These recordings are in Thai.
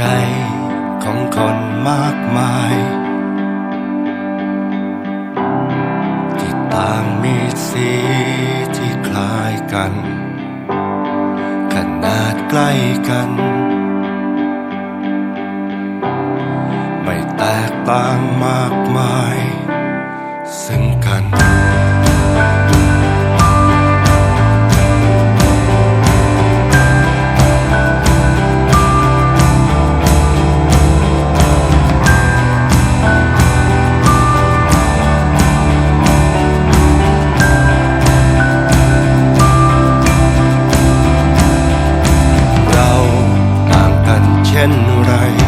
ใจของคนมากมาย ที่ต่างมีสีที่คล้ายกัน ขนาดใกล้กัน ไม่แตกต่างมากมาย กัน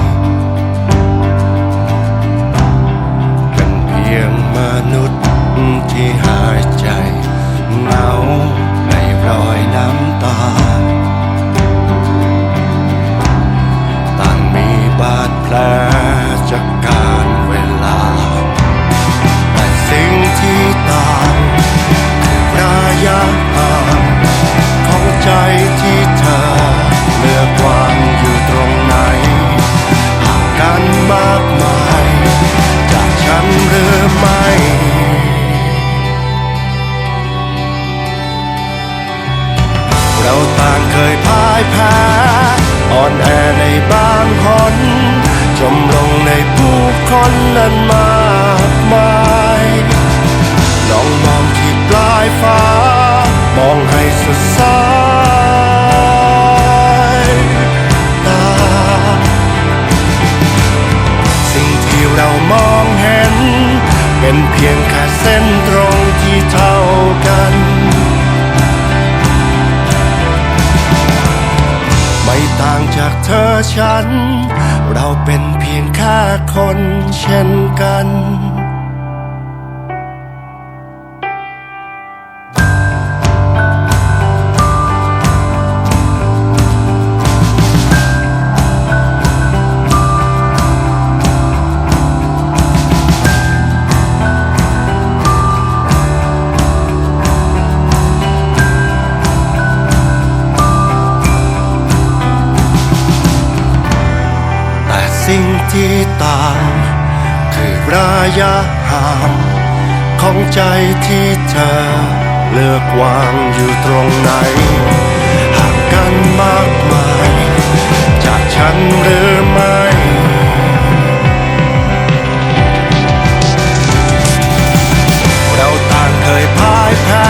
คนนั้นมากมายลองมองที่ปลายฟ้า มองให้สดใสตา สิ่งที่เรามองเห็น เป็นเพียงแค่เส้นตรง จากเธอฉัน เราเป็นเพียงแค่คนเช่นกัน ต่าง คือระยะห่างของใจที่เธอ เลือกวางอยู่ตรงไหน ห่างกันมากมาย จากฉันหรือไม่เราต่างเคยพ่ายแพ้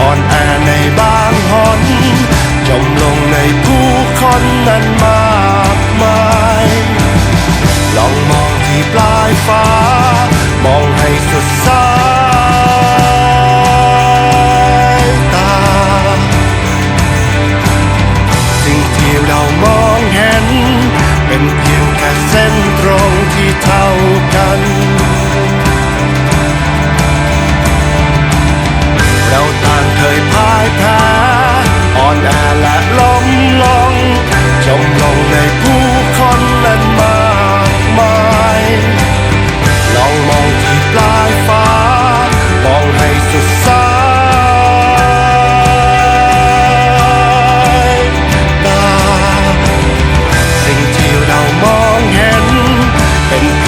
อ่อนแอในบางหนจมลงในผู้คนนั้น ป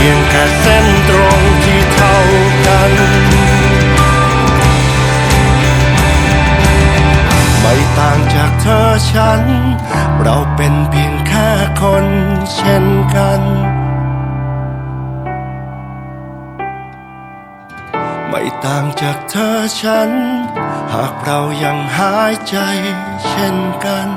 พียงแค่เส้นตรงที่เท่ากัน ไม่ต่างจากเธอฉัน เราเป็นเพียงแค่คนเช่นกัน ไม่ต่างจากเธอฉัน หากเรายังหายใจเช่นกัน